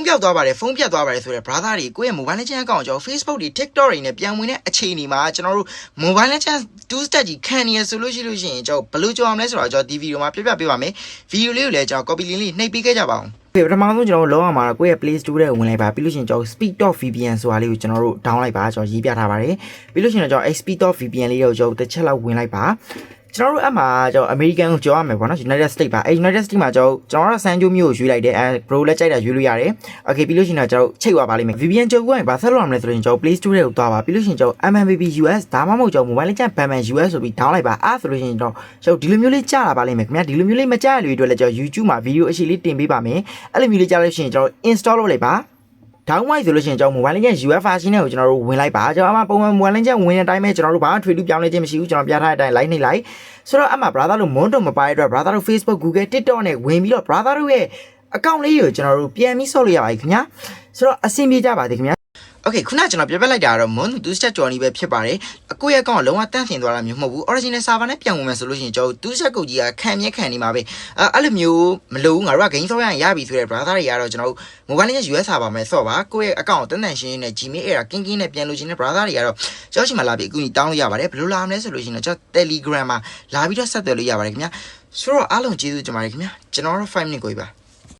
န်းပြောက်သွားပါတယ်ဖုန်းပြတ်သွားပါတယ်ဆိုတော့ brother တွေကိုယ့်ရဲ့ mobile legend အကောင့်ကိုကျွန်တော် Facebook တွေ TikTok တွေနဲ့ပြန်ဝင်တဲ့အခြေအနေမှာကျွန်တော်တို့ mobile legend 2 step ကြီးခံနေရဆိုလို့ရှိလို့ရှိရင်ကျွန်တော်ဘယ်လိုကြောက်အောင်လဲဆိုတော့ကျွန်တော်ဒီဗီဒီယိုမှာပြပြပေးပါမယ်ဗီဒီယိုလေးကိုလည်းကျွန်တော် copy link လေးနှိပ်ပေးခဲ့ကြပါအောင်ပထမဆုံးကျွန်တော်တို့လောအောင်မှာကိုယ့်ရဲ့ Play Store ထဲဝင်လိုက်ပါပြီးလို့ရှိရင်ကျွန်တော် Speed.vpn ဆိုတာလေးကိုကျွန်တော်တို့ down လိုက်ပါကျွန်တော်ရေးပြထားပါတယ်ပြီးလို့ရှိရင်ကျွန်တော် Speed.vpn လေးကိုကျွန်တော်တစ်ချက်လောက်ဝင်လိုက်ပါ ကျွန်တော်တို့အမှကျွန်တော် American ကိုကြောက်ရမယ်ပေါ့နော် United States ပါအဲ United States မှာကျွန်တော်ကျွန်တော်ကစမ်းကြိုးမျိုးကိုရွေးလိုက်တယ်အဲ Bro လည်းကြိုက်တာရွေးလို့ရတယ် Okay ပြီးလို့ရှိရင်တော့ကျွန်တော်ချိတ်သွားပါလိမ့်မယ် VPN ကြုံကိုရင်ဘာဆက်လုပ်ရမလဲဆိုရင်ကျွန်တော် Play Store ထဲကိုသွားပါပြီးလို့ရှိရင်ကျွန်တော် MMBB US ဒါမှမဟုတ်ကျွန်တော် Mobile Legends Batman US ဆိုပြီး down လိုက်ပါအဲ့ဆိုလို့ရှိရင်တော့ကျွန်တော်ဒီလိုမျိုးလေးကြားလာပါလိမ့်မယ်ခင်ဗျာဒီလိုမျိုးလေးမကြားရတဲ့လူတွေအတွက်လည်းကျွန်တော် YouTube မှာ video အရှိလေးတင်ပေးပါမယ်အဲ့လိုမျိုးလေးကြားလို့ရှိရင်ကျွန်တော် install လုပ်လိုက်ပါ downwide ဆိုလို့ရှိရင်ကျွန်တော် mobile legend UF version နဲ့ကိုကျွန်တော်တို့ဝင်လိုက်ပါကျွန်တော်အမှပုံမှန် mobile legend ဝင်တဲ့အတိုင်းပဲကျွန်တော်တို့ဘာမှထွေတူပြောင်းလဲခြင်းမရှိဘူးကျွန်တော်ပြထားတဲ့အတိုင်း like နှိပ်လိုက်ဆိုတော့အမှ brother တို့မွန်းတော့မပါတဲ့အတွက် brother တို့ Facebook Google TikTok နဲ့ဝင်ပြီးတော့ brother တို့ရဲ့ account လေးကိုကျွန်တော်တို့ပြန်ပြီးဆော့လို့ရပါပြီခင်ဗျာဆိုတော့အဆင်ပြေကြပါသေးခင်ဗျာ Okay ခုနကျွန်တော်ပြပြလိုက်တာကတော့ Moon 2 step ကြော်နီးပဲဖြစ်ပါတယ်အကိုရဲ့အကောင့်ကလုံးဝတန့်စင်သွားတာမျိုးမဟုတ်ဘူး original server နဲ့ပြန်ဝင်မယ်ဆိုလို့ရှိရင်ကျွန်တော်2 step ကုတ်ကြီးကခံမြဲခံနေမှာပဲအဲအဲ့လိုမျိုးမလို့ဘူးငါတို့က game ဆော့ရရင်ရပြီဆိုတဲ့ brother တွေကတော့ကျွန်တော်တို့ mobile နဲ့ US server မှာဆော့ပါကိုယ့်ရဲ့အကောင့်ကိုတန်တန်ရှင်းရှင်းနဲ့ Gmail era ကင်းကင်းနဲ့ပြန်လို့ချင်းတဲ့ brother တွေကတော့ကျွန်တော်ရှိမှလာပြီးအကူအညီတောင်းလို့ရပါတယ်ဘယ်လိုလာမလဲဆိုလို့ရှိရင်ကျွန်တော် Telegram မှာလာပြီးတော့ဆက်သွယ်လို့ရပါတယ်ခင်ဗျာဆိုတော့အားလုံးကျေးဇူးတင်ပါတယ်ခင်ဗျာကျွန်တော်တို့5 minute ကိုပြီပါ